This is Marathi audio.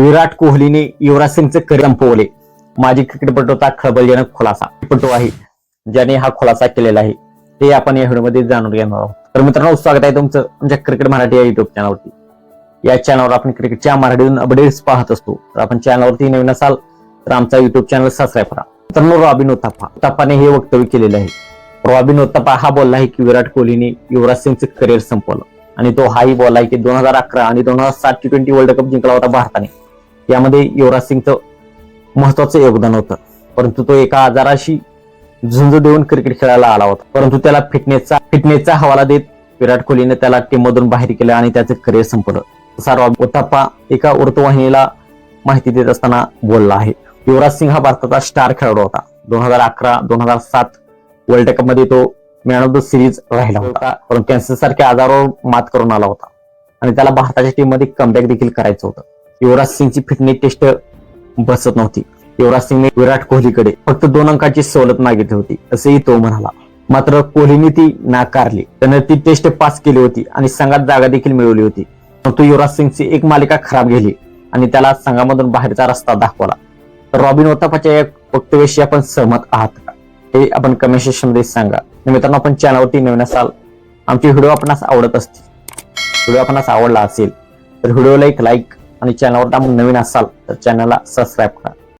विराट कोहलीने युवराज सिंगचे करिअर संपवले. माजी क्रिकेटपटूचा खळबळजनक खुलासा. पटू आहे ज्याने हा खुलासा केलेला आहे. ते आपण या व्हिडिओमध्ये जाणून घेणार आहोत. तर मित्रांनो स्वागत आहे तुमचं आमच्या क्रिकेट मराठी या युट्यूब चॅनलवरती या चॅनलवर आपण क्रिकेटच्या मराठीतून अपडेट्स पाहत असतो. तर आपण चॅनलवरती नवीन असाल तर आमचा युट्यूब चॅनल सबस्क्राईब करा. मित्रांनो रॉबिन उथप्पा उथप्पाने हे वक्तव्य केलेलं आहे. रॉबिन उथप्पा हा बोलला आहे की विराट कोहलीने युवराज सिंगचं करिअर संपवलं. आणि तो हाही बोलला आहे की दोन हजार अकरा आणि दोन हजार सात टी ट्वेंटी वर्ल्ड कप जिंकला होता भारताने. यामध्ये युवराज सिंगचं महत्वाचं योगदान होतं. परंतु तो एका आजाराशी झुंज देऊन क्रिकेट खेळायला आला होता. परंतु त्याला फिटनेसचा फिटनेसचा हवाला देत विराट कोहलीने त्याला टीम मधून बाहेर केलं आणि त्याचं करिअर संपलं तसा रॉब एका वृत्तवाहिनीला माहिती देत असताना बोलला आहे. युवराज सिंग हा भारताचा स्टार खेळाडू होता. दोन हजार अकरा दोन हजार सात वर्ल्ड कपमध्ये तो मॅन ऑफ द सिरीज राहिला होता. परंतु कॅन्सर सारख्या आजारावर मात करून आला होता. आणि त्याला भारताच्या टीममध्ये कमबॅक देखील करायचं होतं. युवराज सिंगची फिटनेस टेस्ट बसत नव्हती. युवराज सिंगने विराट कोहलीकडे फक्त दोन अंकाची सवलत मागितली होती असेही तो म्हणाला. मात्र कोहलीने ती नाकारली. त्याने ती टेस्ट पास केली होती आणि संघात जागा देखील मिळवली होती. परंतु युवराज सिंगची एक मालिका खराब गेली आणि त्याला संघामधून बाहेरचा रस्ता दाखवला. तर रॉबिन ओतापाच्या या वक्तव्याशी आपण सहमत आहात का? हे आपण कमेंट सेक्शनमध्ये सांगा मित्रांनो आपण चॅनलवरती नवीन असाल आमचे व्हिडिओ आपणास आवडत असतील व्हिडिओ आपणास आवडला असेल तर व्हिडिओला एक लाईक आणि चॅनलवर आपण नवीन असाल तर चॅनलला सबस्क्राईब करा.